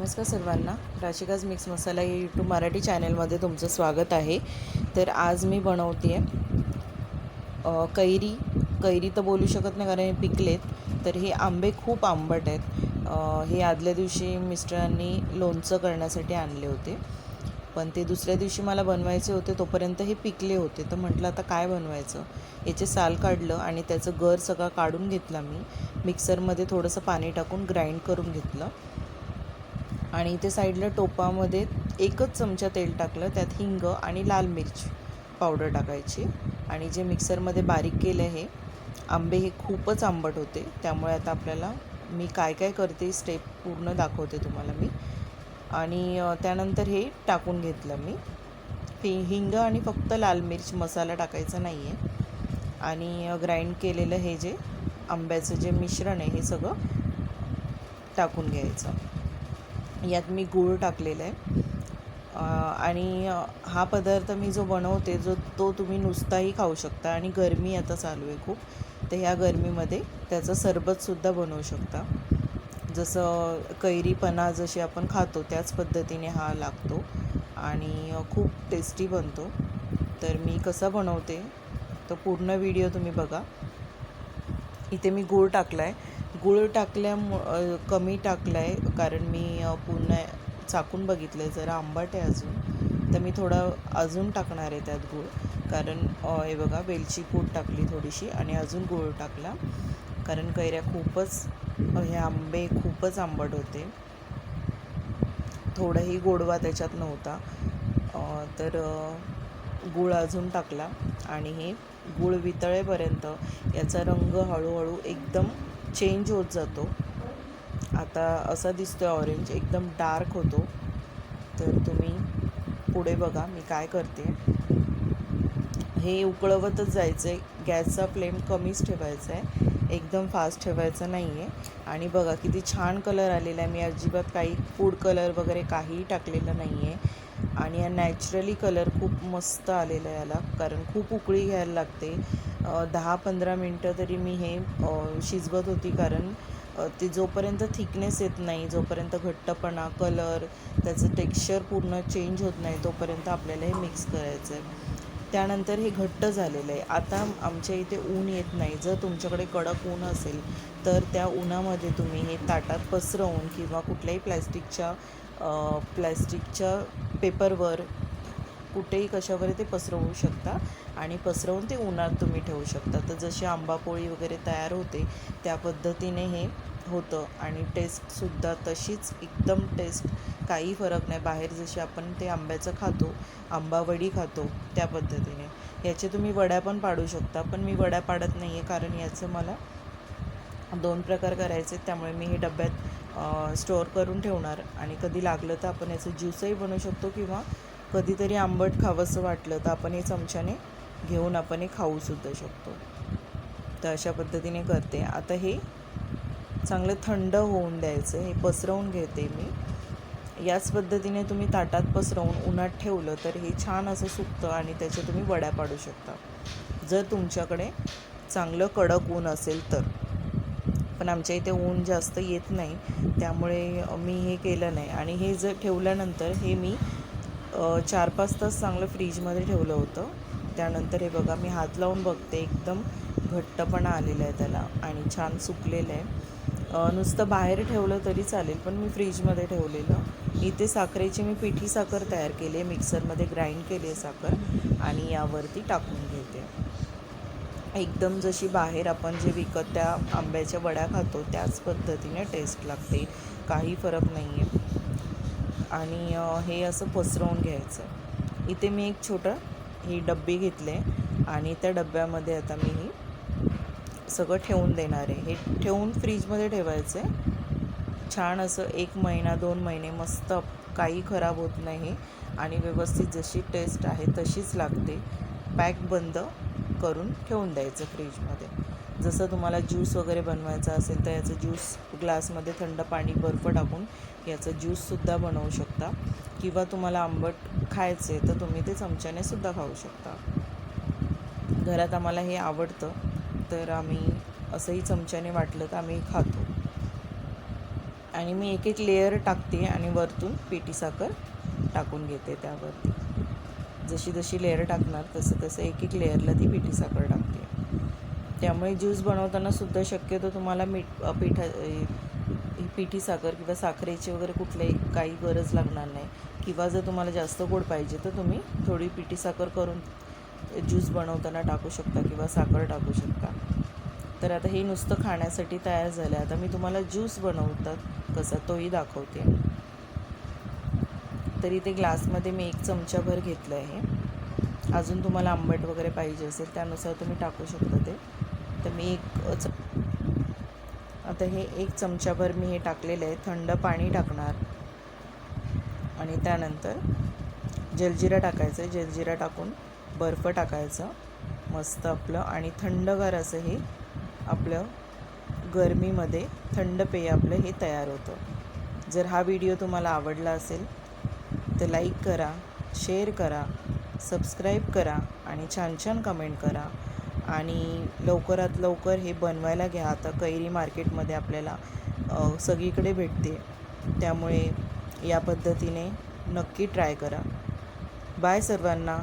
नमस्कार सर्वांना. राशिकाज मिक्स मसाला या यूट्यूब मराठी चॅनलमध्ये तुमचं स्वागत आहे. तर आज मी बनवते आहे कैरी. कैरी तर बोलू शकत नाही कारण हे पिकलेत. तर हे आंबे खूप आंबट आहेत. हे आदल्या दिवशी मिस्टरांनी लोणचं करण्यासाठी आणले होते. पण ते दुसऱ्या दिवशी मला बनवायचे होते तोपर्यंत हे पिकले होते. तर म्हटलं आता काय बनवायचं? याचे साल काढलं आणि त्याचं गर सगळं काढून घेतला मी. मिक्सरमध्ये थोडंसं पाणी टाकून ग्राइंड करून घेतलं. आणि ते साईडला टोपामध्ये एकच चमचा तेल टाकलं त्यात हिंग आणि लाल मिरची पावडर टाकायची. आणि जे मिक्सरमध्ये बारीक केलं आहे आंबे हे खूपच आंबट होते. त्यामुळे आता आपल्याला मी काय काय करते स्टेप पूर्ण दाखवते तुम्हाला मी. आणि त्यानंतर हे टाकून घेतलं मी. हि हिंग आणि फक्त लाल मिरच मसाला टाकायचा नाही आहे आणि ग्राइंड केलेलं हे जे आंब्याचं जे मिश्रण आहे हे सगळं टाकून घ्यायचं. यात मी गूळ टाकलेला आहे. आणि हा पदार्थ मी जो बनवते जो तो तुम्ही नुसताही खाऊ शकता आणि गरमी आता चालू आहे खूप तर ह्या गरमीमध्ये त्याचं सरबतसुद्धा बनवू शकता. जसं कैरीपणा जशी आपण खातो त्याच पद्धतीने हा लागतो आणि खूप टेस्टी बनतो. तर मी कसा बनवते तर पूर्ण व्हिडिओ तुम्ही बघा. इथे मी गूळ टाकला आहे गूळ टाकल्यामु कमी टाकलं आहे कारण मी पुन्हा पूर्ण चाकून बघितलं आहे जरा आंबट आहे अजून. तर मी थोडा अजून टाकणार आहे त्यात गूळ. कारण हे बघा वेलची पूड टाकली थोडीशी आणि अजून गूळ टाकला. कारण कैऱ्या खूपच हे आंबे खूपच आंबट होते. थोडाही गोडवा त्याच्यात नव्हता. तर गूळ अजून टाकला. आणि हे गूळ वितळेपर्यंत याचा रंग हळूहळू एकदम चेंज होत जातो. आता असा दिसतो आहे ऑरेंज एकदम डार्क होतो. तर तुम्ही पुढे बघा मी काय करते. हे उकळवतच जायचं आहे गॅसचा फ्लेम कमीच ठेवायचा आहे एकदम फास्ट ठेवायचं नाही आहे आणि बघा किती छान कलर आलेला आहे. मी अजिबात काही फूड कलर वगैरे काहीही टाकलेलं नाही आहे आणि नॅचरली कलर खूप मस्त आलेला आहे याला. कारण खूप उकळी घ्यायला लागते. दहा पंधरा मिनटं तरी मी हे शिजवत होती कारण ते जोपर्यंत थिकनेस येत नाही जोपर्यंत घट्टपणा कलर त्याचं टेक्स्चर पूर्ण चेंज होत नाही तोपर्यंत आपल्याला हे मिक्स करायचं आहे त्यानंतर हे घट्ट झालेलं आहे. आता आमच्या इथे ऊन येत नाही. जर तुमच्याकडे कडक ऊन असेल तर त्या उन्हामध्ये तुम्ही हे ताटात पसरवून किंवा कुठल्याही प्लॅस्टिकच्या प्लॅस्टिकच्या पेपरवर कुठेही कशावर ते पसरवू शकता आणि पसरवून ते उन्हात तुम्ही ठेवू शकता. तर जशी आंबापोळी वगैरे तयार होते त्या पद्धतीने हे होतं आणि टेस्टसुद्धा तशीच. एकदम टेस्ट काही फरक नाही. बाहेर जशी आपण ते आंब्याचं खातो आंबावडी खातो त्या पद्धतीने. याचे तुम्ही वड्या पण पाडू शकता पण मी वड्या पाडत नाही आहे कारण याचं मला दोन प्रकार करायचे आहेत, त्यामुळे मी हे डब्यात स्टोअर करून ठेवणार. आणि कधी लागलं तर आपण याचं ज्यूसही बनवू शकतो किंवा कधीतरी आंबट खावंसं वाटलं तर आपण हे चमच्याने घेऊन आपण हे खाऊसुद्धा शकतो. तर अशा पद्धतीने करते. आता हे चांगलं थंड होऊन द्यायचं हे पसरवून घेते मी. याच पद्धतीने तुम्ही ताटात पसरवून उन्हात ठेवलं तर हे छान असं सुकतं आणि त्याच्या तुम्ही वड्या पाडू शकता. जर तुमच्याकडे चांगलं कडक ऊन असेल तर. पण आमच्या इथे ऊन जास्त येत नाही त्यामुळे मी हे केलं नाही. आणि हे जर ठेवल्यानंतर हे मी चार पाच तास चांगलं फ्रीजमध्ये ठेवलं होतं. त्यानंतर हे बघा मी हात लावून बघते एकदम घट्टपणा आलेला आहे त्याला आणि छान सुकलेलं आहे. नुसतं बाहेर ठेवलं तरी चालेल पण मी फ्रीजमध्ये ठेवलेलं. इथे साखरेची मी पिठी साखर तयार केली आहे मिक्सरमध्ये ग्राइंड केली आहे साखर आणि यावरती टाकून घेते. एकदम जशी बाहेर आपण जे विकत त्या आंब्याच्या वड्या खातो त्याच पद्धतीने टेस्ट लागते. काही फरक नाही आहे आणि हे असं पसरवून घ्यायचं. इथे मी एक छोटं ही डब्बी घेतले आणि त्या डब्यामध्ये आता मी ही सगळं ठेवून देणार आहे. हे ठेवून फ्रीजमध्ये ठेवायचं आहे छान असं एक महिना दोन महिने मस्त काही खराब होत नाही आणि व्यवस्थित जशी टेस्ट आहे तशीच लागते. पॅक बंद करून ठेवून द्यायचं फ्रीजमध्ये. जसं तुम्हाला ज्यूस वगैरे बनवायचा असेल तर याचं ज्यूस ग्लासमध्ये थंड पाणी बर्फ टाकून याचं ज्यूससुद्धा बनवू शकता. किंवा तुम्हाला आंबट खायचे तर तुम्ही ते चमच्याने सुद्धा खाऊ शकता. घरात आम्हाला हे आवडतं. तर आम्ही असंही चमच्याने वाटलं तर आम्ही खातो. आणि मी एक एक लेअर टाकते आणि वरतून पिठी साखर टाकून घेते त्यावरती. जशी जशी लेअर टाकणार तसं तसं एक एक लेअरला ती पिठी साखर टाकते. त्यामुळे ज्यूस बनवताना सुद्धा शक्यतो तुम्हाला मीठ पिठा ही पिठी साखर किंवा साखरेची वगैरे कुठल्याही काही गरज लागणार नाही. किंवा जर तुम्हाला जास्त गोड पाहिजे तर तुम्ही थोडी पिठी साखर करून ज्यूस बनवताना टाकू शकता किंवा साखर टाकू शकता. तर आता हे नुसतं खाण्यासाठी तयार झालं आता मी तुम्हाला ज्यूस बनवतात कसा तोही दाखवते. तरी ते ग्लासमध्ये मी एक चमचाभर घेतलं आहे अजून तुम्हाला आंबट वगैरे पाहिजे असेल त्यानुसार तुम्ही टाकू शकता ते. तर मी एक च आता हे एक चमचाभर मी हे टाकलेलं आहे. थंड पाणी टाकणार. आणि त्यानंतर जलजिरा टाकायचं आहे. जलजिरा टाकून बर्फ टाकायचा मस्त आपलं. आणि थंडगार असं हे आपलं गरमीमध्ये थंड पेय आपलं हे तयार होतं. जर हा व्हिडिओ तुम्हाला आवडला असेल तर लाईक करा शेअर करा सबस्क्राईब करा आणि छान छान कमेंट करा. आणि लवकरात लवकर हे बनवायला घ्या. आता कैरी मार्केटमध्ये आपल्याला सगळीकडे भेटते. त्यामुळे या पद्धतीने नक्की ट्राय करा. बाय सर्वांना.